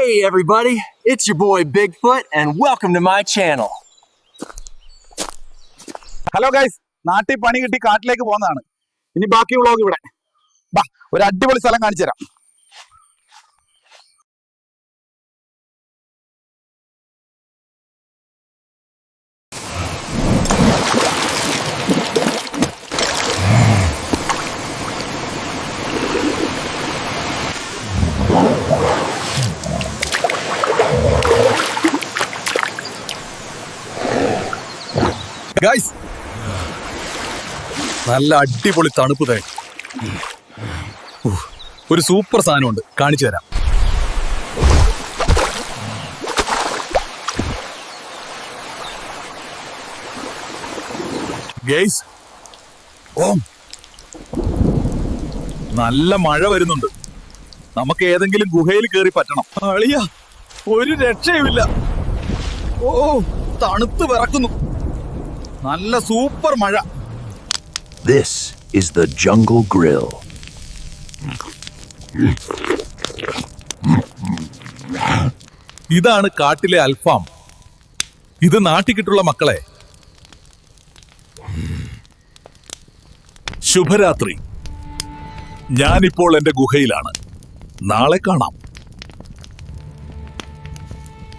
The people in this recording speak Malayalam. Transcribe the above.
Hey, everybody, it's your boy Bigfoot, and welcome to my channel. Hello guys നാട്ടിൽ പണി കിട്ടി കാട്ടിലേക്ക് പോകുന്നതാണ്. ഇനി ബാക്കി വ്ളോഗ് ഇവിടെ. ഒരു അടിപൊളി സ്ഥലം കാണിച്ചു തരാം ഗൈസ് നല്ല അടിപൊളി തണുപ്പ് തേ ഒരു സൂപ്പർ സാധനമുണ്ട്. കാണിച്ചു തരാം. ഗൈസ് ഓ. നല്ല മഴ വരുന്നുണ്ട്. നമുക്ക് ഏതെങ്കിലും ഗുഹയിൽ കയറി പറ്റണം. അളിയ ഒരു രക്ഷയുമില്ല. ഓ തണുത്ത് വിറക്കുന്നു. നല്ല സൂപ്പർ മഴ. This is the jungle grill ഇതാണ് കാട്ടിലെ അൽഫാം. ഇത് നാട്ടിക്കിട്ടുള്ള മക്കളെ. ശുഭരാത്രി. ഞാനിപ്പോൾ എന്റെ ഗുഹയിലാണ്. നാളെ കാണാം.